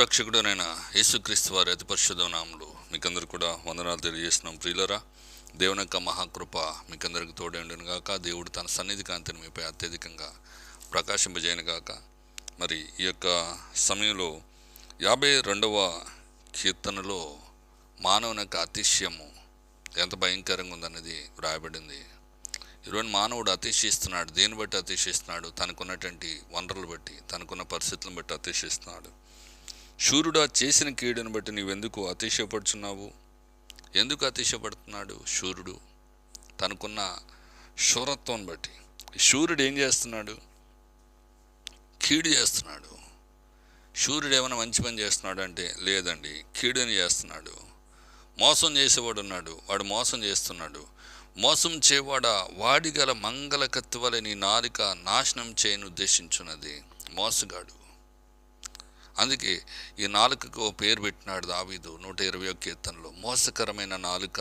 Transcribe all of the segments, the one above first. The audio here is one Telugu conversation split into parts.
రక్షకుడునైన యేసుక్రీస్తు వారి అతి పరిశుద్ధ మీకు మీకందరూ కూడా వందనాలు తెలియజేస్తున్నాం. ప్రియులరా దేవుని యొక్క మహాకృప మీకందరికి తోడేండును గాక. దేవుడు తన సన్నిధి కాంతిని మీపై అత్యధికంగా ప్రకాశింపజేయను గాక. మరి ఈ యొక్క సమయంలో యాభై రెండవ కీర్తనలో మానవుని యొక్క అతిశయము ఎంత భయంకరంగా ఉందన్నది వ్రాయబడింది. ఈరోజు మానవుడు అతిశయిస్తున్నాడు దేని బట్టి అతిశయిస్తున్నాడు? తనకున్నటువంటి వనరులు బట్టి తనకున్న పరిస్థితులను బట్టి అతిశయిస్తున్నాడు. శూరుడా చేసిన కీడుని బట్టి నీవెందుకు అతిశయపడుచున్నావు? ఎందుకు అతిశయపడుతున్నాడు శూరుడు? తనకున్న శూరత్వం బట్టి. శూర్యుడు శూరుడు ఏం చేస్తున్నాడు? కీడు చేస్తున్నాడు. శూరుడు ఏమైనా మంచి పని చేస్తున్నాడు అంటే లేదండి కీడుని చేస్తున్నాడు. మోసం చేసేవాడు ఉన్నాడు వాడు మోసం చేస్తున్నాడు. మోసం చేవాడ వాడి గల మంగళ నాలిక నాశనం చేయను ఉద్దేశించున్నది మోసగాడు. అందుకే ఈ నాలుకకు ఓ పేరు పెట్టినాడు దావీదు నూట ఇరవై ఒక్క కీర్తనలో. మోసకరమైన నాలుక.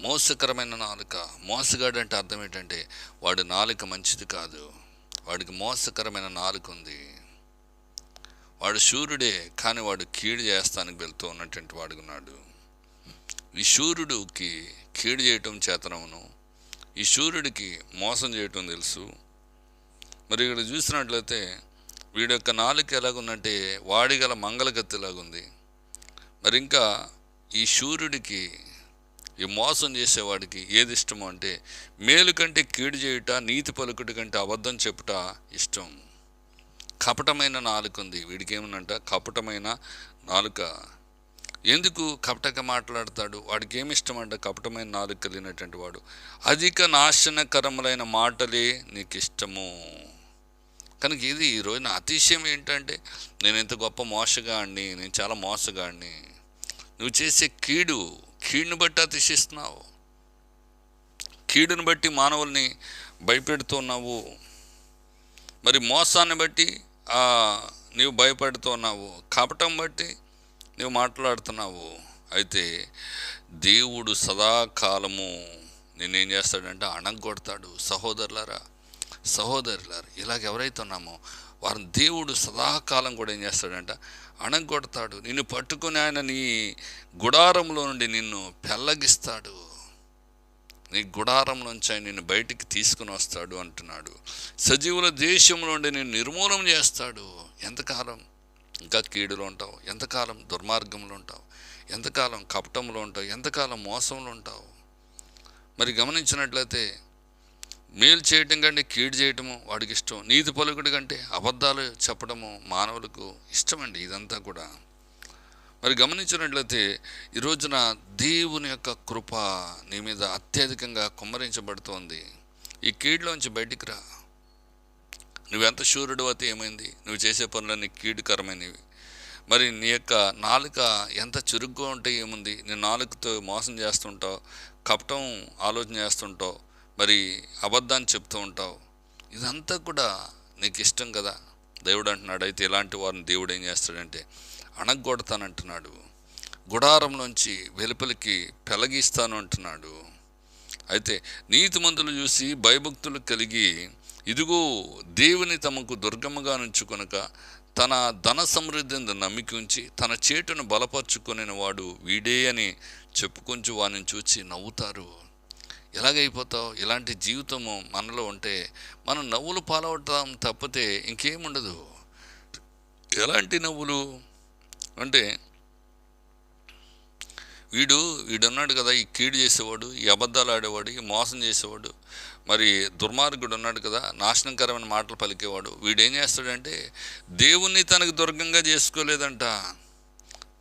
మోసకరమైన నాలుక. మోసగాడు అంటే అర్థం ఏంటంటే వాడు నాలుక మంచిది కాదు. వాడికి మోసకరమైన నాలుక ఉంది. వాడు శూరుడే కానీ వాడు కీడు చేస్తానికి వెళ్తూ ఉన్నటువంటి వాడుకున్నాడు ఈ శూరుడికి కీడు చేయటం చేతనవును. ఈ శూరుడికి మోసం చేయటం తెలుసు. మరి ఇక్కడ చూసినట్లయితే వీడి యొక్క నాలుక ఎలాగుందంటే వాడి గల మంగళకత్తిలాగుంది మరి ఇంకా ఈ సూర్యుడికి ఈ మోసం చేసేవాడికి ఏది ఇష్టం అంటే మేలు కంటే కీడు చేయుట నీతి పలుకుటి కంటే అబద్ధం చెప్పుట ఇష్టం. కపటమైన నాలుక ఉంది వీడికి ఏమనంట కపటమైన నాలుక. ఎందుకు కపటక మాట్లాడతాడు? వాడికి ఏమి ఇష్టం అంట కపటమైన నాలుక కలిగినటువంటి వాడు. అధిక నాశనకరములైన మాటలే నీకు ఇష్టము కనుక ఇది ఈ రోజున అతిశయం ఏంటంటే నేను ఎంత గొప్ప మోసగాడిని నేను చాలా మోసగాడిని. నువ్వు చేసే కీడు కీడుని బట్టి అతిశిస్తున్నావు కీడుని బట్టి మానవుల్ని భయపెడుతున్నావు. మరి మోసాన్ని బట్టి నీవు భయపడుతున్నావు. కపటం బట్టి నువ్వు మాట్లాడుతున్నావు. అయితే దేవుడు సదాకాలము నేనేం చేస్తాడంటే అణగొడతాడు. సహోదరులారా సహోదరులారు ఇలాగ ఎవరైతే ఉన్నామో వారిని దేవుడు సదాకాలం కూడా ఏం చేస్తాడంట అణగొడతాడు నిన్ను పట్టుకుని ఆయన నీ గుడారంలో నుండి నిన్ను పెల్లగిస్తాడు నీ గుడారం నుంచి ఆయన నిన్ను బయటికి తీసుకుని వస్తాడు అంటున్నాడు. సజీవుల దేశంలో నుండి నేను నిర్మూలన చేస్తాడు. ఎంతకాలం? ఇంకా కీడులో ఉంటావు. ఎంతకాలం దుర్మార్గంలో ఉంటావు? ఎంతకాలం కపటంలో ఉంటావు? ఎంతకాలం మోసంలో ఉంటావు? మరి గమనించినట్లయితే మేలు చేయటం కంటే కీడు చేయటము వాడికి ఇష్టం. నీతి పలుకుడు కంటే అబద్ధాలు చెప్పడము మానవులకు ఇష్టమండి ఇదంతా కూడా. మరి గమనించినట్లయితే ఈ రోజున దేవుని యొక్క కృప నీ మీద అత్యధికంగా కుమ్మరించబడుతోంది. ఈ కీడులోంచి బయటికి రా. నువ్వెంత శూరుడు అయితే ఏమైంది? నువ్వు చేసే పనులన్నీ కీడుకరమైనవి. మరి నీ యొక్క నాలుక ఎంత చురుగ్గా ఉంటే ఏముంది? నీ నాలుకతో మోసం చేస్తుంటావు కపటం ఆలోచన చేస్తుంటావు మరి అబద్ధాన్ని చెప్తూ ఉంటావు. ఇదంతా కూడా నీకు ఇష్టం కదా? దేవుడు అంటున్నాడు అయితే ఇలాంటి వారిని దేవుడు ఏం చేస్తాడంటే అణగొడతానంటున్నాడు. గుడారంలోంచి వెలుపలికి పెలగిస్తాను అంటున్నాడు. అయితే నీతిమంతులు చూసి భయభక్తులు కలిగి ఇదిగో దేవుని తమకు దుర్గమ్మగా నుంచుకొనక తన ధన సమృద్ధిని నమ్మిక ఉంచి తన చేటును బలపరుచుకొనిన వాడు వీడే అని చెప్పుకొంచు వాని చూచి నవ్వుతారు. ఎలాగైపోతావు? ఇలాంటి జీవితము మనలో ఉంటే మనం నవ్వులు పాలవటం తప్పితే ఇంకేముండదు. ఎలాంటి నవ్వులు? అంటే వీడు వీడున్నాడు కదా ఈ కీడు చేసేవాడు ఈ అబద్ధాలు ఆడేవాడు ఈ మోసం చేసేవాడు. మరి దుర్మార్గుడు ఉన్నాడు కదా నాశనకరమైన మాటలు పలికేవాడు. వీడు ఏం చేస్తాడంటే దేవుణ్ణి తనకు దుర్గంగా చేసుకోలేదంట.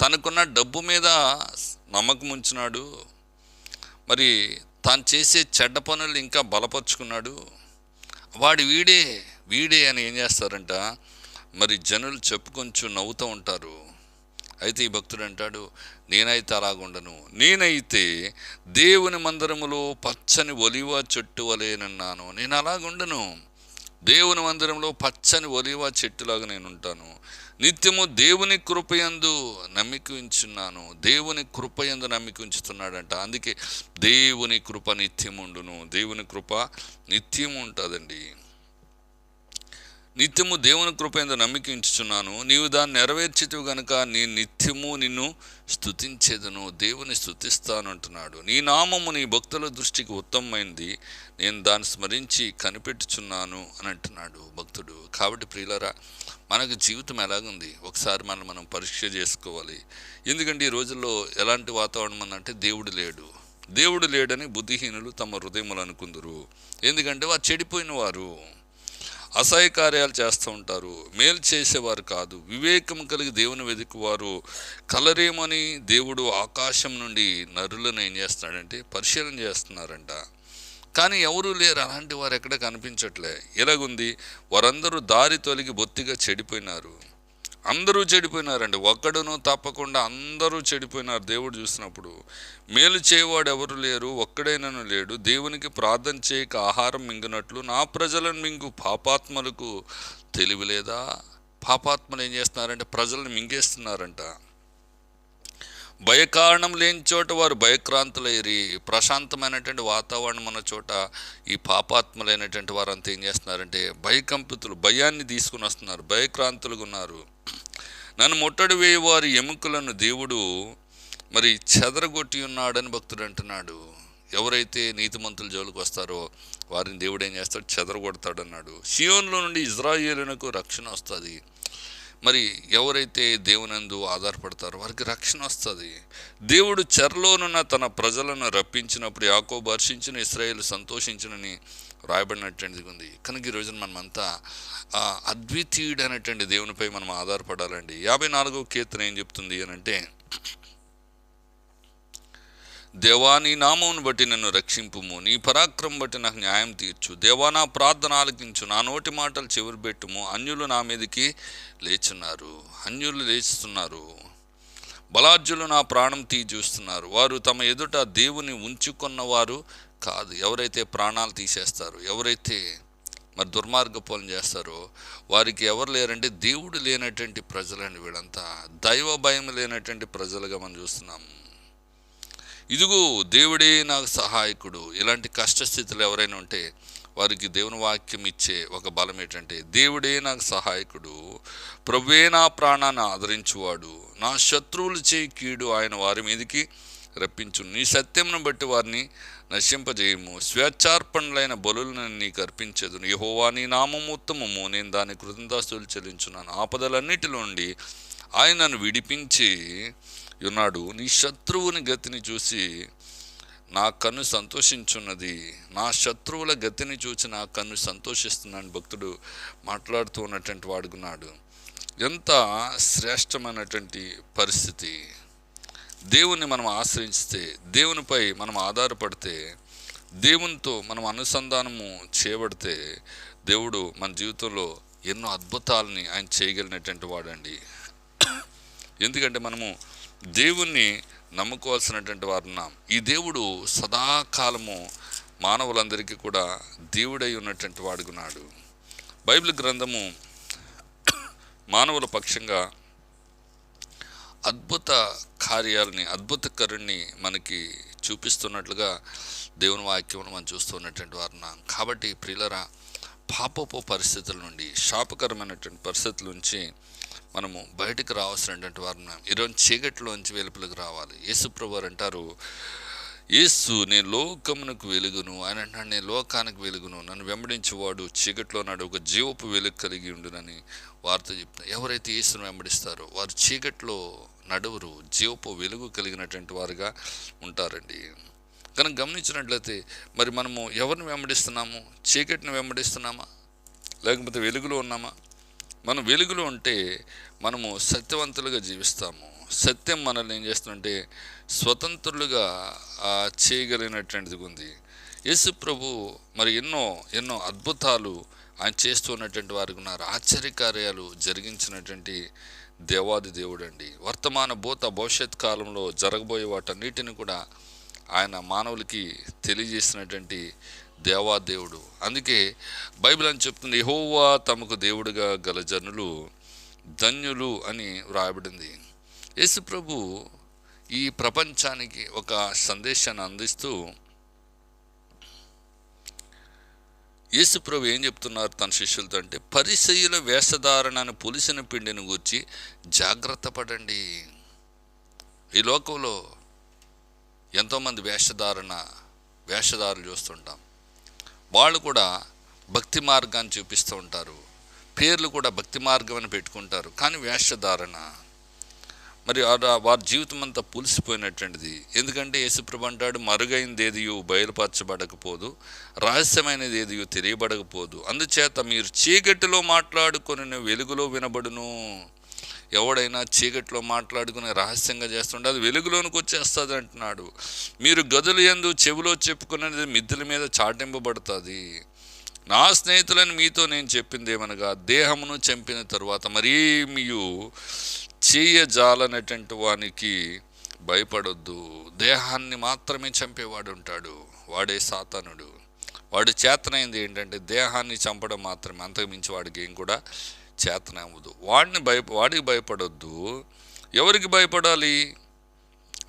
తనకున్న డబ్బు మీద నమ్మకం ఉంచినాడు. మరి తాను చేసే చెడ్డ పనులు ఇంకా బలపరుచుకున్నాడు. వాడి వీడే వీడే అని ఏం చేస్తారంట? మరి జనులు చెప్పుకొంచు నవ్వుతూ ఉంటారు. అయితే ఈ భక్తుడు అంటాడు నేనైతే అలాగుండను నేనైతే దేవుని మందిరములో పచ్చని ఒలివ చెట్టు వలేనన్నాను నేను అలాగుండను దేవుని మందిరంలో పచ్చని ఒలివ చెట్టులాగా నేను ఉంటాను నిత్యము దేవుని కృపయందు నమ్మిక ఉంచున్నాను. దేవుని కృపయందు నమ్మిక ఉంచుతున్నాడంట. అందుకే దేవుని కృప నిత్యం ఉండును దేవుని కృప నిత్యం ఉంటుందండి. నిత్యము దేవుని కృపేంద నమ్మికించుచున్నాను నీవు దాన్ని నెరవేర్చితివి గనుక నీ నిత్యము నిన్ను స్థుతించేదను దేవుని స్థుతిస్తాను అంటున్నాడు. నీ నామము నీ భక్తుల దృష్టికి ఉత్తమమైంది. నేను దాన్ని స్మరించి కనిపెట్టుచున్నాను అని అంటున్నాడు భక్తుడు. కాబట్టి ప్రియులరా మనకు జీవితం ఎలాగుంది? ఒకసారి మనం మనం పరీక్ష చేసుకోవాలి. ఎందుకంటే ఈ రోజుల్లో ఎలాంటి వాతావరణం ఉందంటే దేవుడు లేడు. దేవుడు లేడని బుద్ధిహీనులు తమ హృదయములు అనుకుందరు. ఎందుకంటే వారు చెడిపోయిన వారు. అసహ్య కార్యాలు చేస్తూ ఉంటారు. మేలు చేసేవారు కాదు. వివేకం కలిగి దేవుని వెతుకువారు కలరేమని దేవుడు ఆకాశం నుండి నరులను ఏం చేస్తున్నాడంటే పరిశీలన చేస్తున్నారంట. కానీ ఎవరూ లేరు. అలాంటి వారు ఎక్కడ కనిపించట్లే. ఎలాగుంది? వారందరూ దారి తొలగి బొత్తిగా చెడిపోయినారు. అందరూ చెడిపోయినారండి. ఒక్కడును తప్పకుండా అందరూ చెడిపోయినారు. దేవుడు చూసినప్పుడు మేలు చేయవాడు ఎవరు లేరు ఒక్కడైనను లేడు. దేవునికి ప్రార్థన చేయక ఆహారం మింగినట్లు నా ప్రజలను మింగు పాపాత్మలకు తెలివి లేదా? పాపాత్మలు ఏం చేస్తున్నారంటే ప్రజలను మింగేస్తున్నారంట. భయకారణం లేని చోట వారు భయక్రాంతులయ్యి ప్రశాంతమైనటువంటి వాతావరణం ఉన్న చోట ఈ పాపాత్మలైనటువంటి వారంతా ఏం చేస్తున్నారంటే భయకంపితులు భయాన్ని తీసుకుని వస్తున్నారు. భయక్రాంతులుగా ఉన్నారు నన్ను ముట్టడి వేయవారి ఎముకలను దేవుడు మరి చెదరగొట్టి ఉన్నాడని భక్తుడు అంటున్నాడు. ఎవరైతే నీతిమంతుల జోలికి వస్తారో వారిని దేవుడు ఏం చేస్తాడు? చెదరగొడతాడన్నాడు. సియోన్లో నుండి ఇజ్రాయేలునకు రక్షణ వస్తుంది. మరి ఎవరైతే దేవునందు ఆధారపడతారో వారికి రక్షణ వస్తుంది. దేవుడు చెరలోనున్న తన ప్రజలను రప్పించినప్పుడు యాకోబు హర్షించిన ఇస్రాయేల్ సంతోషించినని రాయబడినటువంటిది ఉంది. కనుక ఈ రోజున మనమంతా అద్వితీయుడైనటువంటి దేవునిపై మనం ఆధారపడాలండి. యాభై నాలుగో కీర్తన ఏం చెప్తుంది అని అంటే దేవా నీ నామమును బట్టి నన్ను రక్షింపుము. నీ పరాక్రమం బట్టి నాకు న్యాయం తీర్చు. దేవా నా ప్రార్థన ఆలకించు. నా నోటి మాటలు చివరి పెట్టుము. అన్యులు నా మీదకి లేచున్నారు. అన్యులు లేచుతున్నారు బలార్జులు నా ప్రాణం తీ చూస్తున్నారు వారు తమ ఎదుట దేవుని ఉంచుకున్నవారు కాదు. ఎవరైతే ప్రాణాలు తీసేస్తారు ఎవరైతే మరి దుర్మార్గ పనులు చేస్తారో వారికి ఎవరు లేరంటే దేవుడు లేనటువంటి ప్రజలండి వీళ్ళంతా. దైవ భయం లేనటువంటి ప్రజలుగా మనం చూస్తున్నాము ఇదిగో దేవుడే నాకు సహాయకుడు. ఇలాంటి కష్టస్థితులు ఎవరైనా ఉంటే వారికి దేవుని వాక్యం ఇచ్చే ఒక బలం ఏంటంటే దేవుడే నాకు సహాయకుడు. ప్రభువే నా ప్రాణాన్ని ఆదరించువాడు. నా శత్రువులు చేయి కీడు ఆయన వారి మీదకి. రప్పించు. నీ సత్యంను బట్టి వారిని నశింపజేయము. స్వేచ్ఛార్పణలైన బలులను నీకు అర్పించదు యహోవా నీ నామము ఉత్తమము. నేను దాని కృతజ్ఞతాస్తులు చెల్లించున్నాను. ఆపదలన్నిటిలో నుండి ఆయన నన్ను విడిపించి ఉన్నాడు. నీ శత్రువుని గతిని చూసి నా కన్ను సంతోషించున్నది. నా శత్రువుల గతిని చూసి నా కన్ను సంతోషిస్తున్నాను భక్తుడు మాట్లాడుతూ ఉన్నటువంటి వాడుకున్నాడు ఎంత శ్రేష్టమైనటువంటి పరిస్థితి. దేవుణ్ణి మనం ఆశ్రయిస్తే దేవునిపై మనం ఆధారపడితే దేవునితో మనం అనుసంధానము చేయబడితే దేవుడు మన జీవితంలో ఎన్నో అద్భుతాలని ఆయన చేయగలిగినటువంటి వాడండి. ఎందుకంటే మనము దేవుణ్ణి నమ్ముకోవాల్సినటువంటి వారు ఉన్నాం. ఈ దేవుడు సదాకాలము మానవులందరికీ కూడా దేవుడై ఉన్నటువంటి వాడుకున్నాడు బైబిల్ గ్రంథము మానవుల పక్షంగా అద్భుత కార్యాలని అద్భుతకరుణ్ణి మనకి చూపిస్తున్నట్లుగా దేవుని వాక్యమును మనం చూస్తున్నటువంటి వారు కాబట్టి ప్రియులరా పాపపు పరిస్థితుల నుండి శాపకరమైనటువంటి పరిస్థితుల నుంచి మనము బయటకు రావాల్సినటువంటి వారు ఈరోజు చీకటిలోంచి వెలుపులకు రావాలి. యేసుప్రభు అంటారు యేసు నేను లోకమునకు వెలుగును. ఆయన అంటాడు నేను లోకానికి వెలుగును. నన్ను వెంబడించేవాడు చీకట్లో నాడు ఒక జీవపు వెలుగు కలిగి ఉండునని వార్త చెప్తున్నారు ఎవరైతే యేసును వెంబడిస్తారో వారు చీకట్లో నడువురు జీవపు వెలుగు కలిగినటువంటి వారుగా ఉంటారండి. కనుక గమనించినట్లయితే మరి మనము ఎవరిని వెంబడిస్తున్నాము? చీకటిని వెంబడిస్తున్నామా? లేకపోతే వెలుగులో ఉన్నామా? మనం వెలుగులో ఉంటే మనము సత్యవంతులుగా జీవిస్తాము. సత్యం మనల్ని ఏం చేస్తుందంటే స్వతంత్రులుగా చేయగలిగినటువంటిది ఉంది. యేసు ప్రభు మరి ఎన్నో ఎన్నో అద్భుతాలు ఆయన చేస్తూ ఉన్నటువంటి వారికి ఉన్నారు. ఆశ్చర్యకార్యాలు జరిగించినటువంటి దేవాది దేవుడు అండి వర్తమాన భూత భవిష్యత్ కాలంలో జరగబోయే వాటన్నిటిని కూడా ఆయన మానవులకి తెలియజేసినటువంటి దేవాదేవుడు. అందుకే బైబిల్ అని చెప్తుంది యహోవా తమకు దేవుడుగా గల జనులు ధన్యులు అని వ్రాయబడింది. యేసు ప్రభు ఈ ప్రపంచానికి ఒక సందేశాన్ని అందిస్తూ యేసుప్రభు ఏం చెప్తున్నారు తన శిష్యులతో అంటే పరిసయ్యుల వేషధారణను పులిసిన పిండిని గూర్చి జాగ్రత్త పడండి. ఈ లోకంలో ఎంతోమంది వేషధారణ వేషధారులు చూస్తుంటాం. వాళ్ళు కూడా భక్తి మార్గాన్ని చూపిస్తూ ఉంటారు. పేర్లు కూడా భక్తి మార్గం అని పెట్టుకుంటారు. కానీ వేషధారణ మరి వారి జీవితం అంతా పులిసిపోయినటువంటిది. ఎందుకంటే యేసుప్రభు అంటాడు మరుగైనది ఏదియో బయలుపరచబడకపోదు రహస్యమైనది ఏదియో తెలియబడకపోదు. అందుచేత మీరు చీకటిలో మాట్లాడుకొని వెలుగులో వినబడును. ఎవడైనా చీకటిలో మాట్లాడుకుని రహస్యంగా చేస్తుంటే అది వెలుగులోనికి వచ్చేస్తుంది అంటున్నాడు. మీరు గదులు ఎందు చెవిలో చెప్పుకునేది మిద్దెల మీద చాటింపబడుతుంది. నా స్నేహితులని మీతో నేను చెప్పింది ఏమనగా దేహమును చంపిన తరువాత మరేమియు చేయజాలనటువంటి వానికి భయపడొద్దు. దేహాన్ని మాత్రమే చంపేవాడు ఉంటాడు వాడే సాతనుడు. వాడు చేతనైంది ఏంటంటే దేహాన్ని చంపడం మాత్రమే. అంతకు మించి వాడికి ఏం కూడా చేతన అవ్వదు వాడిని భయ వాడికి భయపడొద్దు. ఎవరికి భయపడాలి?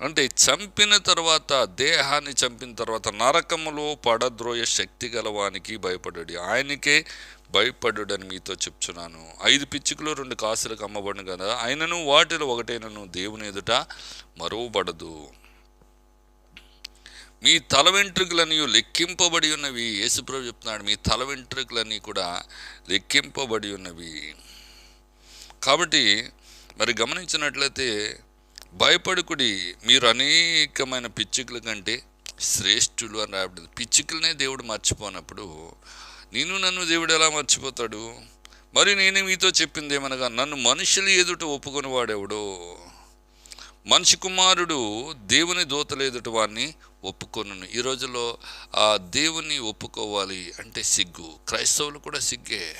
అంటే చంపిన తర్వాత దేహాన్ని చంపిన తర్వాత నరకములో పడద్రోయ శక్తి గలవానికి భయపడడు. ఆయనకే భయపడుడని మీతో చెప్తున్నాను ఐదు పిచ్చుకలు రెండు కాసులకు అమ్మబడిన కదా ఆయనను వాటిలో ఒకటైనను దేవుని ఎదుట మరువబడదు. మీ తల వెంట్రుకలని లెక్కింపబడి ఉన్నవి. యేసుప్రభు చెప్తున్నాడు మీ తల వెంట్రుకలన్నీ కూడా లెక్కింపబడి ఉన్నవి. కాబట్టి మరి గమనించినట్లయితే భయపడుకుడి. మీరు అనేకమైన పిచ్చుకల కంటే శ్రేష్ఠులు అని రాబడింది పిచ్చుకలనే దేవుడు మర్చిపోనప్పుడు నేను నన్ను దేవుడు ఎలా మర్చిపోతాడు? మరి నేను మీతో చెప్పింది ఏమనగా నన్ను మనుషులు ఎదుట ఒప్పుకొని వాడెవడో? మనిషి కుమారుడు దేవుని దూతలు ఎదుట వాడిని ఒప్పుకొను ఈ రోజుల్లో ఆ దేవుని ఒప్పుకోవాలి అంటే సిగ్గు. క్రైస్తవులు కూడా సిగ్గే.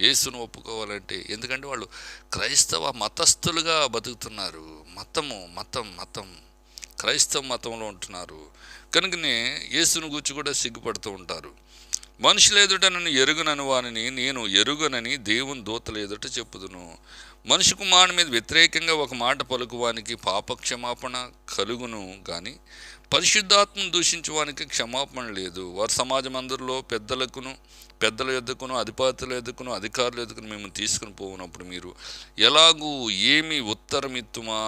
యేసును ఒప్పుకోవాలంటే ఎందుకంటే వాళ్ళు క్రైస్తవ మతస్థులుగా బతుకుతున్నారు. మతము మతం మతం. క్రైస్తవ మతంలో ఉంటున్నారు. కనుకనే యేసును గురించి కూడా సిగ్గుపడుతూ ఉంటారు. మనుషులు ఎదుట నన్ను ఎరుగునను వానిని నేను ఎరుగనని దేవుని దూతలు ఎదుట చెప్పుదును. మనిషి కుమారుని మీద వ్యతిరేకంగా ఒక మాట పలుకువానికి పాపక్షమాపణ కలుగును కానీ పరిశుద్ధాత్మను దూషించువానికి క్షమాపణ లేదు. వారి సమాజం అందరిలో పెద్దలకును పెద్దల ఎద్దుకును అధిపతుల ఎదుకును అధికారుల ఎదుకును మేము తీసుకుని పోనప్పుడు మీరు ఎలాగూ ఏమి ఉత్తరమిత్తుమా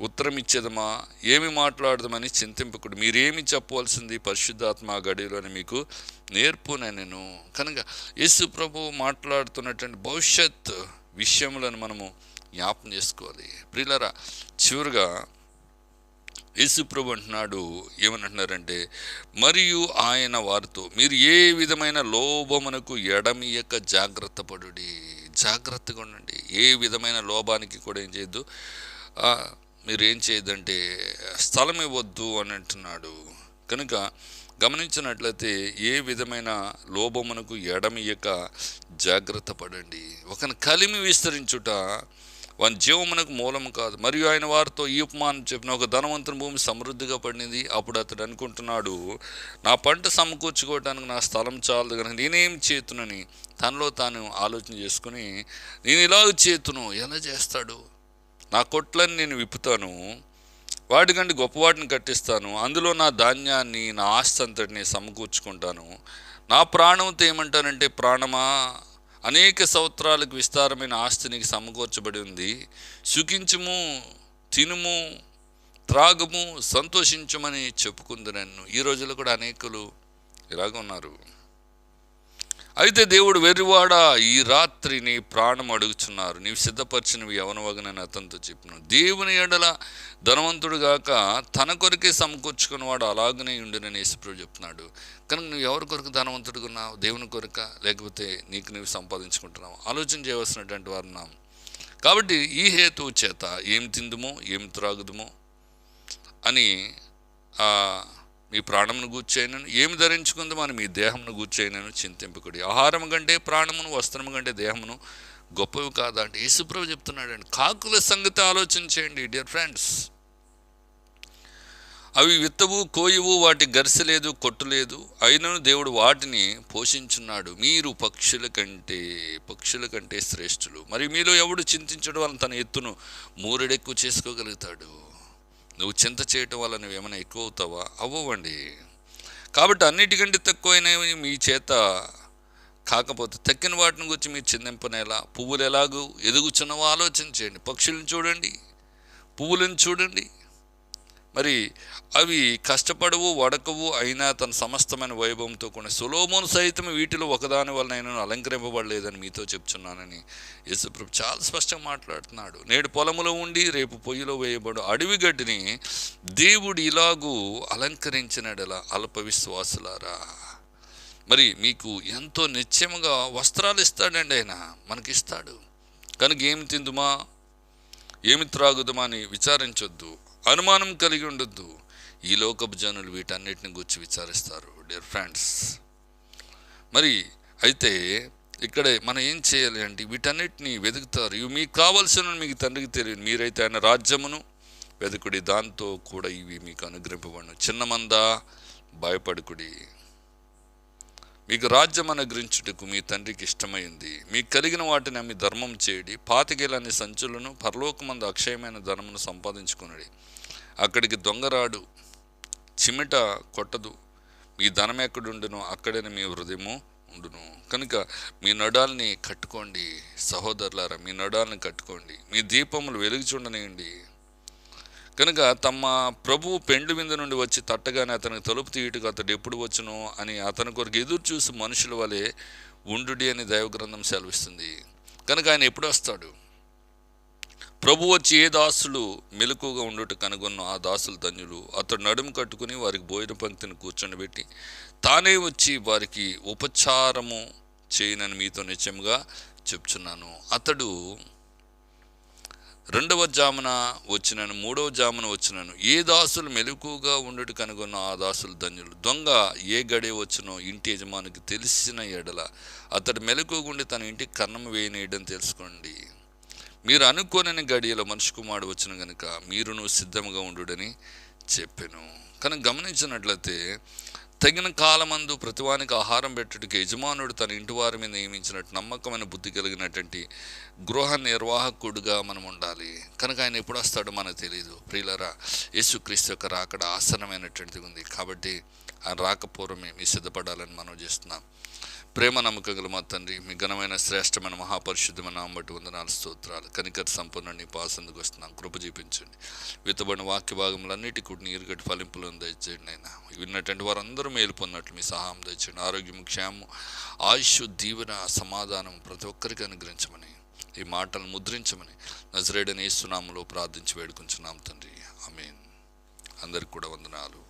ఉత్తరం ఇచ్చేదమా ఏమి మాట్లాడదామని చింతింపకుడు మీరేమి చెప్పవలసింది పరిశుద్ధాత్మ ఆ గడిలోని మీకు నేర్పునే నేను కనుక యేసు ప్రభు మాట్లాడుతున్నటువంటి భవిష్యత్ విషయములను మనము జ్ఞాపం చేసుకోవాలి. ప్రిలరా చివరిగా యేసుప్రభు అంటున్నాడు ఏమనంటున్నారంటే మరియు ఆయన వారితో మీరు ఏ విధమైన లోభమునకు ఎడమియక జాగ్రత్త పడుడి. జాగ్రత్తగా ఉండండి. ఏ విధమైన లోభానికి కూడా ఏం చేయొద్దు. మీరు ఏం చేయొద్దంటే స్థలం ఇవ్వద్దు అని అంటున్నాడు. కనుక గమనించినట్లయితే ఏ విధమైన లోభమునకు ఎడమియక జాగ్రత్త పడండి. ఒకని కలిమి విస్తరించుట వాని జీవమునకు మూలము కాదు. మరియు ఆయన వారితో ఈ ఉపమానం చెప్పిన ఒక ధనవంతుని భూమి సమృద్ధిగా పడింది. అప్పుడు అతడు అనుకుంటున్నాడు నా పంట సమకూర్చుకోవడానికి నా స్థలం చాలదు కనుక నేనేం చేతునని తనలో తాను ఆలోచన చేసుకుని నేను ఇలాగ చేతును ఎలా చేస్తాడు? నా కొట్లని నేను విప్పుతాను వాటికంటే గొప్పవాటిని కట్టిస్తాను అందులో నా ధాన్యాన్ని నా ఆస్తి అంతటిని సమకూర్చుకుంటాను. నా ప్రాణంతో ఏమంటానంటే ప్రాణమా? అనేక సంవత్సరాలకు విస్తారమైన ఆస్తి నీకు సమకూర్చబడి ఉంది. సుఖించుము తినుము త్రాగము సంతోషించమని చెప్పుకుంది నన్ను. ఈ రోజుల్లో కూడా అనేకులు ఇలాగ ఉన్నారు అయితే దేవుడు వెర్రివాడా ఈ రాత్రి నీ ప్రాణం అడుగుచున్నారు. నీవు సిద్ధపరిచినవి ఎవనవగనని అతనితో చెప్పిన. దేవుని ఎడల ధనవంతుడు గాక తన కొరకే సమకూర్చుకున్న వాడు అలాగనే ఉండినని యేసుప్రభు చెప్తున్నాడు. కనుక నువ్వు ఎవరి కొరకు ధనవంతుడిగా ఉన్నావు? దేవుని కొరక? లేకపోతే నీకు నువ్వు సంపాదించుకుంటున్నావు? ఆలోచన చేయవలసినటువంటి వారు ఉన్నాం. కాబట్టి ఈ హేతువు చేత ఏం తిందుమో? ఏం త్రాగుదుమో? అని ఆ, మీ ప్రాణమును గూర్చైనను ఏమి ధరించుకుందో మనం మీ దేహమును గూర్చైనను చింతింపకుడి. ఆహారం కంటే ప్రాణమును వస్త్రము కంటే దేహమును గొప్పవి కాదా అంటే యేసుప్రభు చెప్తున్నాడండి కాకుల సంగతి ఆలోచించేయండి డియర్ ఫ్రెండ్స్. అవి విత్తవు కోయవు వాటి గరిసె లేదు కొట్టు లేదు. అయినను దేవుడు వాటిని పోషించున్నాడు. మీరు పక్షుల కంటే పక్షుల కంటే శ్రేష్ఠులు. మరి మీలో ఎవడు చింతించడం? వలన తన ఎత్తును మూరెడెక్కువ చేసుకోగలుగుతాడు. నువ్వు చింత చేయటం వల్ల నువ్వు ఏమైనా ఎక్కువ అవుతావా అవ్వండి కాబట్టి అన్నిటికంటే తక్కువైనవి మీ చేత కాకపోతే తక్కిన వాటిని గురించి మీరు చిందింపనేలా పువ్వులు ఎలాగూ ఎదుగుచున్నవో ఆలోచన చేయండి. పక్షులను చూడండి. పువ్వులను చూడండి. మరి అవి కష్టపడవు వడకవు అయినా తన సమస్తమైన వైభవంతో కొన్ని సులోమోను సైతం వీటిలో ఒకదాని వలన నేను అలంకరింపబడలేదని మీతో చెప్తున్నానని యేసుప్రభు చాలా స్పష్టంగా మాట్లాడుతున్నాడు. నేడు పొలములో ఉండి రేపు పొయ్యిలో వేయబడు అడవి గడ్డిని దేవుడు ఇలాగూ అలంకరించినడలా అల్ప విశ్వాసులారా. మరి మీకు ఎంతో నిత్యముగా వస్త్రాలు ఇస్తాడండి ఆయన మనకిస్తాడు. కనుక ఏమి తిందుమా? ఏమి త్రాగుదమా అని విచారించొద్దు. అనుమానం కలిగి ఉండొద్దు. ఈ లోకపు జనులు వీటన్నిటిని గుర్చి విచారిస్తారు డియర్ ఫ్రెండ్స్. మరి అయితే ఇక్కడ మనం ఏం చేయాలి అంటే వీటన్నిటిని వెతుకుతారు. ఇవి మీకు కావలసిన మీకు తండ్రికి తెలియదు. మీరైతే ఆయన రాజ్యమును వెతుకుడి దాంతో కూడా ఇవి మీకు అనుగ్రహింపబడిన. చిన్న మంద భయపడుకుడి. మీకు రాజ్యం అనుగ్రహించుటకు మీ తండ్రికి ఇష్టమైంది. మీకు కలిగిన వాటిని అమ్మి ధర్మం చేయడి. పాతికేలని సంచులను పరలోకమందు అక్షయమైన ధనమును సంపాదించుకునడి. అక్కడికి దొంగరాడు చిమిట కొట్టదు. మీ ధనం ఎక్కడుండును? అక్కడనే మీ హృదయము ఉండును. కనుక మీ నడాల్ని కట్టుకోండి సహోదరులారా మీ నడాల్ని కట్టుకోండి. మీ దీపములు వెలుగుచుండనియండి కనుక తమ ప్రభువు పెండ్లి విందు నుండి వచ్చి తట్టగానే అతనికి తలుపు తీయటకు అతడు ఎప్పుడు వచ్చును అని అతని కొరకు ఎదురు చూసి మనుషుల వలె ఉండుడి అని దైవగ్రంథం సెలవిస్తుంది. కనుక ఆయన ఎప్పుడు వస్తాడు? ప్రభు వచ్చి ఏ దాసులు మెలకుగా ఉండుట కనుగొన్న ఆ దాసులు ధన్యులు అతడు నడుము కట్టుకుని వారికి భోజన పంక్తిని కూర్చొని తానే వచ్చి వారికి ఉపచారము చేయనని మీతో నిత్యముగా చెప్తున్నాను అతడు రెండవ జామున వచ్చినను మూడవ జామున వచ్చినను. ఏ దాసులు మెలకుగా ఉండుట కనుగొన్న ఆ దాసులు ధన్యులు? దొంగ ఏ గడే వచ్చినో ఇంటి యజమానికి తెలిసిన ఎడల అతడు మెలకుగుండి తన ఇంటికి కన్నం వేయనేయడం తెలుసుకోండి. మీరు అనుకోనని గడియలో మనిషి కుమారుడు వచ్చిన గనుక మీరును సిద్ధంగా ఉండుడని చెప్పాను. కానీ గమనించినట్లయితే తగిన కాలమందు ప్రతివానికి ఆహారం పెట్టుటకు యజమానుడు తన ఇంటి వారి మీద నియమించినట్టు నమ్మకమైన బుద్ధి కలిగినటువంటి గృహ నిర్వాహకుడుగా మనం ఉండాలి. కనుక ఆయన ఎప్పుడు వస్తాడో మనకు తెలియదు ప్రియులరా యేసుక్రీస్తు యొక్క రాకడ ఆసనమైనటువంటిది ఉంది. కాబట్టి ఆయన రాకపూర్వమే మీ సిద్ధపడాలని మనం చేస్తున్నాం. ప్రేమ నమ్మకగల మా తండ్రి మీ ఘనమైన శ్రేష్టమైన మహాపరిశుద్ధమైన నామం వందనాలు స్తోత్రాలు. కనికర సంపూర్ణ నీ పాసందుకు వస్తున్నాం. కృప చూపించండి. విత్తబడిన వాక్య భాగములన్నిటి కూడా నీరు గట్టి ఫలింపులను దయచేయండి అయినా విన్నటువంటి వారందరూ మేలు పొందినట్లు మీ సహాయం దయచేయండి. ఆరోగ్యం క్షేమం ఆయుష్ దీవెన సమాధానం ప్రతి ఒక్కరికి అనుగ్రహించమని ఈ మాటలను ముద్రించమని నజరేడని ఇస్తున్నాములో ప్రార్థించి వేడుకుంటున్నాం తండ్రి. ఆమెన్. అందరికి కూడా వందనాలు.